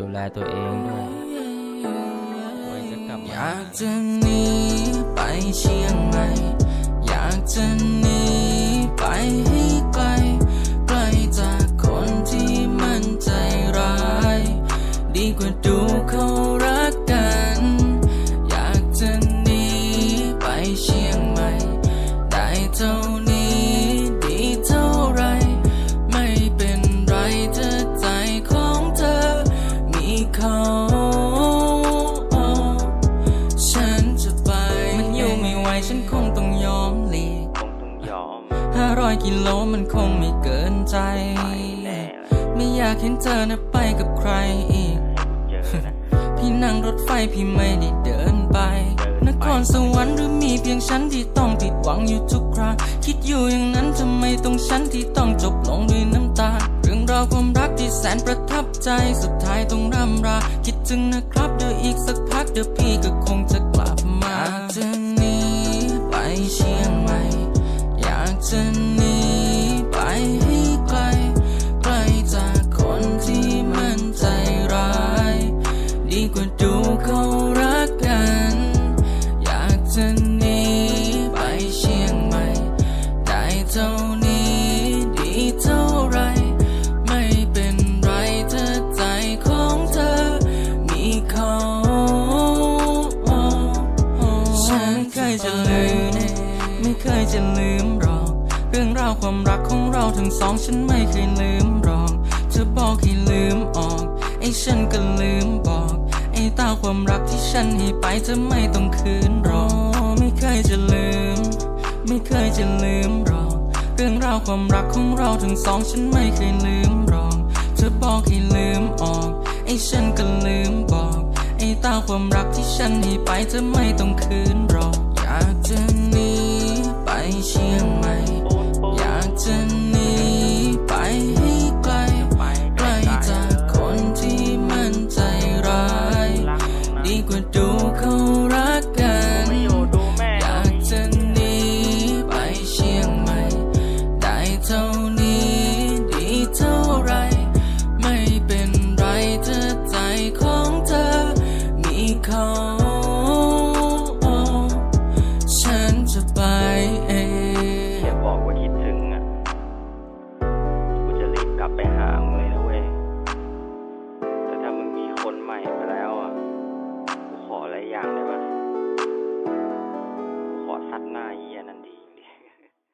ดูแลตัวเองด้วยไว้จะกลับอมายากจะหนีไปเชียงใหม่อยากจะหนีไปให้ไกลไกลจากคนที่มันใจร้าย ดีกว่าดูเขารักกัน อยากจะหนีไปเชียงใหม่ ได้เท่า ฉันคงต้องยอมหลีกคงต้องยอมห้าร้อยกิโลมันคงไม่เกินใจแน่ไม่อยากเห็นเธอนะไปกับใครอีกเจอนะพี่นั่งรถไฟพี่ไม่ได้เดินไป นครสวรรค์หรือมีเพียงฉันที่ต้องผิดหวังอยู่ทุกคราคิดอยู่อย่างนั้นทำไมต้องฉันที่ต้องจบลงด้วยน้ำตา เรื่องราวความรักที่แสนประทับใจสุดท้ายต้องร่ำรา คิดถึงนะครับเดี๋ยวอีกสักพักเดี๋ยวพี่ก็คงจะกลับมา จะลืมหรอก เรื่องราวความรักของเราทั้งสองฉันไม่เคยลืมหรอกเธอบอกให้ลืมออก ไอ้ฉันก็ลืมบอก ไอ้ตาความรักที่ฉันให้ไปเธอไม่ต้องคืนหรอกไม่เคยจะลืม ไม่เคยจะลืมหรอก เรื่องราวความรักของเราทั้งสองฉันไม่เคยลืมหรอกเธอบอกให้ลืมออก ไอ้ฉันก็ลืมบอก ไอ้ตาความรักที่ฉันให้ไปเธอไม่ต้องคืนหรอกอยากจะหนี จะไปเองอย่าบอกว่าคิดถึงอะกูจะรีบกลับไปหามึง